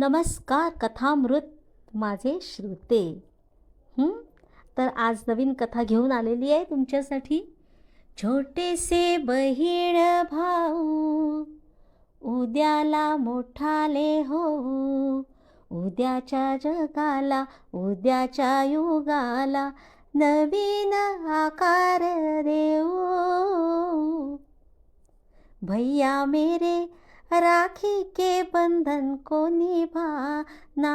नमस्कार कथामृत माझे श्रोते. तर आज नवीन कथा घेऊन आलेली आहे तुमच्यासाठी. छोटेसे बहीण भाऊ उद्याला मोठाले हो. उद्याच्या जगाला उद्याच्या युगाला नवीन आकार देऊ. भैया मेरे राखी के बंधन को निभाना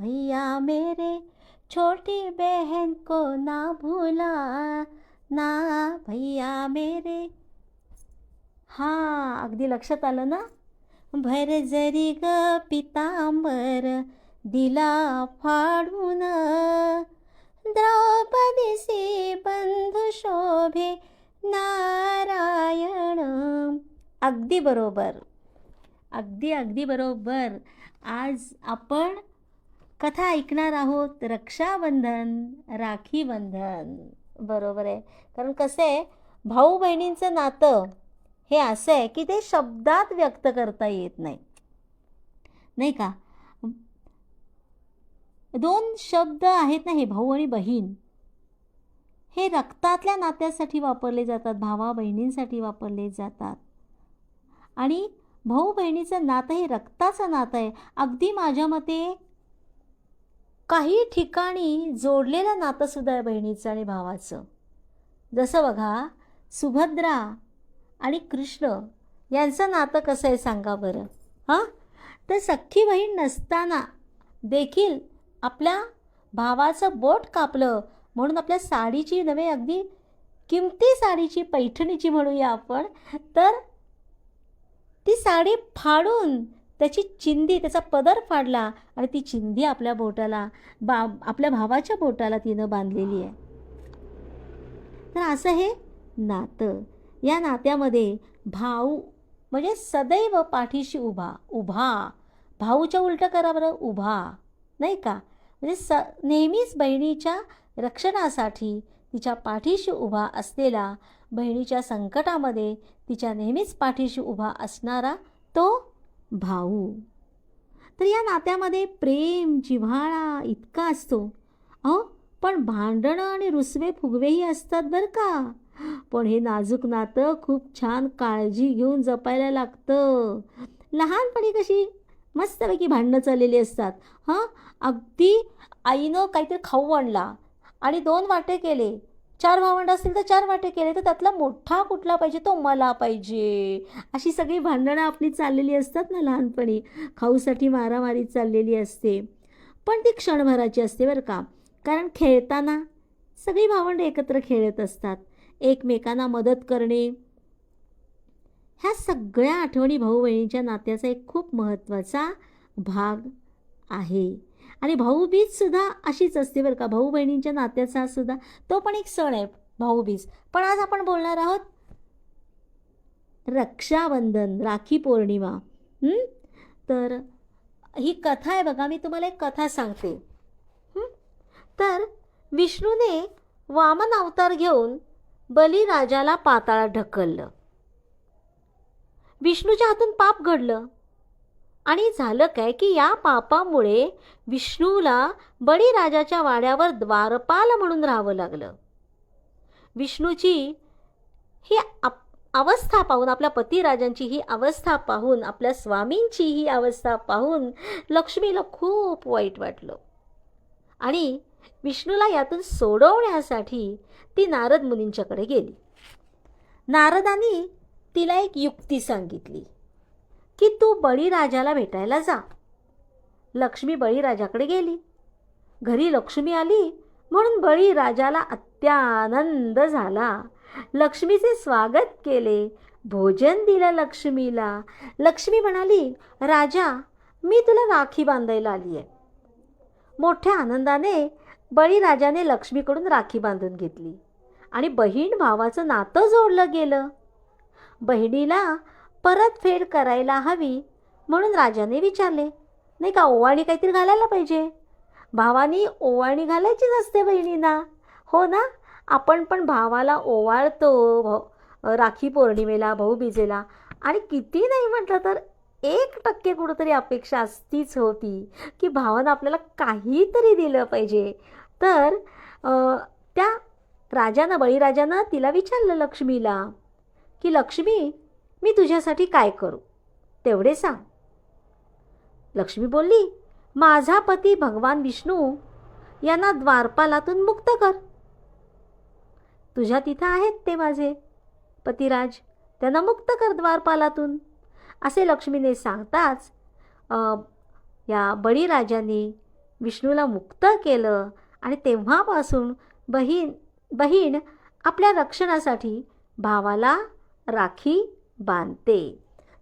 भैया मेरे छोटी बहन को ना भूला ना भैया मेरे। हां अगदी लक्षात आलं ना? भर जरी ग पितांबर दिला फाडून द्रौपदीसी बंधू शोभे नारायण. अगदी बरोबर. अगदी अगदी बरोबर. आज आपण कथा ऐकणार आहोत रक्षाबंधन राखीबंधन. बरोबर आहे. कारण कसं आहे भाऊ बहिणींचं नातं हे असं आहे की ते शब्दात व्यक्त करता येत नाही. नाही का? दोन शब्द आहेत ना हे भाऊ आणि बहीण. हे रक्तातल्या नात्यासाठी वापरले जातात भावा बहिणींसाठी वापरले जातात. आणि भाऊ बहिणीचं नातं हे रक्ताचं नातं आहे. अगदी माझ्या मते काही ठिकाणी जोडलेलं नातंसुद्धा आहे बहिणीचं आणि भावाचं. जसं बघा सुभद्रा आणि कृष्ण यांचं नातं कसं आहे सांगा बरं. हां? तर सख्खी बहीण नसताना देखील आपल्या भावाचं बोट कापलं म्हणून आपल्या साडीची नव्हे अगदी किमती साडीची पैठणीची म्हणूया आपण तर ती साडी फाडून त्याची चिंदी त्याचा पदर फाडला आणि ती चिंदी आपल्या बोटाला बा आपल्या भावाच्या बोटाला तिनं बांधलेली आहे. तर असं हे नातं. या नात्यामध्ये भाऊ म्हणजे सदैव पाठीशी उभा उभा. भाऊच्या उलटं करा बरं उभा नाही का? म्हणजे स नेहमीच बहिणीच्या रक्षणासाठी तिच्या पाठीशी उभा असलेला बहिणीच्या संकटामध्ये तिच्या नेहमीच पाठीशी उभा असणारा तो भाऊ. तर या नात्यामध्ये प्रेम जिव्हाळा इतका असतो. अहो पण भांडणं आणि रुसवे फुगवेही असतात बरं का? पण हे नाजूक नातं खूप छान काळजी घेऊन जपायला लागतं. लहानपणी कशी मस्तपैकी भांडणं चाललेली असतात. हां? अगदी आईनं काहीतरी खाऊ आणला आणि दोन वाटे केले. चार भावंड असतील तर चार वाटे केले तर त्यातला मोठा कुठला पाहिजे तो मला पाहिजे. अशी सगळी भांडणं आपली चाललेली असतात ना लहानपणी. खाऊसाठी मारामारी चाललेली असते. पण ती क्षणभराची असते बरं का. कारण खेळताना सगळी भावंड एकत्र खेळत असतात. एकमेकांना मदत करणे. ह्या सगळ्या आठवणी भाऊ बहिणीच्या नात्याचा एक खूप महत्त्वाचा भाग आहे. आणि भाऊबीजसुद्धा अशीच असते बरं का. भाऊ बहिणींच्या नात्याचा सुद्धा तो पण एक सण आहे भाऊबीज. पण आज आपण बोलणार आहोत रक्षाबंधन राखी पौर्णिमा. तर ही कथा आहे बघा मी तुम्हाला एक कथा सांगते. तर विष्णूने वामन अवतार घेऊन बलिराजाला पाताळात ढकललं. विष्णूच्या हातून पाप घडलं. आणि झालं काय की या पापामुळे विष्णूला बळीराजाच्या वाड्यावर द्वारपाल म्हणून राहावं लागलं. विष्णूची ही आप अवस्था पाहून आपल्या पतिराजांची ही अवस्था पाहून आपल्या स्वामींची ही अवस्था पाहून लक्ष्मीला खूप वाईट वाटलं. आणि विष्णूला यातून सोडवण्यासाठी ती नारद मुनींच्याकडे गेली. नारदांनी तिला एक युक्ती सांगितली. की तू बळीराजाला भेटायला जा. लक्ष्मी बळीराजाकडे गेली. घरी लक्ष्मी आली म्हणून बळीराजाला अत्यानंद झाला. लक्ष्मीचे स्वागत केले. भोजन दिलं लक्ष्मीला. लक्ष्मी म्हणाली राजा मी तुला राखी बांधायला आली आहे मोठ्या आनंदाने बळीराजाने लक्ष्मीकडून राखी बांधून घेतली आणि बहीण भावाचं नातं जोडलं गेलं. बहिणीला परतफेड करायला हवी म्हणून राजाने विचारले नाही का ओवाणी काहीतरी घालायला पाहिजे? भावानी ओवाळणी घालायचीच असते बहिणींना. हो ना आपण पण भावाला ओवाळतो भाऊ. राखी पौर्णिमेला भाऊबीजेला आणि किती नाही म्हटलं तर एक टक्के कुठंतरी अपेक्षा असतीच होती की भावानं आपल्याला काहीतरी दिलं पाहिजे. तर त्या राजानं बळीराजानं तिला विचारलं लक्ष्मीला की लक्ष्मी मी तुझ्यासाठी काय करू? तेवढे सांग. लक्ष्मी बोलली माझा पती भगवान विष्णू यांना द्वारपालातून मुक्त कर. तुझ्या तिथं आहेत ते माझे पतिराज. त्यांना मुक्त कर द्वारपालातून. असे लक्ष्मीने सांगताच या बळीराजाने विष्णूला मुक्त केलं आणि तेव्हापासून बहीण बहीण आपल्या रक्षणासाठी भावाला राखी बांधते.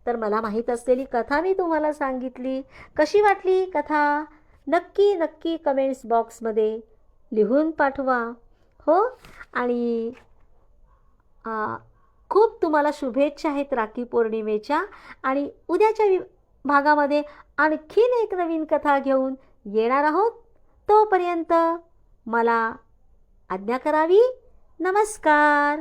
तर मला माहीत असलेली कथा मी तुम्हाला सांगितली. कशी वाटली कथा? नक्की नक्की कमेंट्स बॉक्समध्ये लिहून पाठवा. हो? आणि खूप तुम्हाला शुभेच्छा आहेत राखी पौर्णिमेच्या. आणि उद्याच्या वि भागामध्ये आणखीन एक नवीन कथा घेऊन येणार आहोत. तोपर्यंत मला आज्ञा करावी. नमस्कार!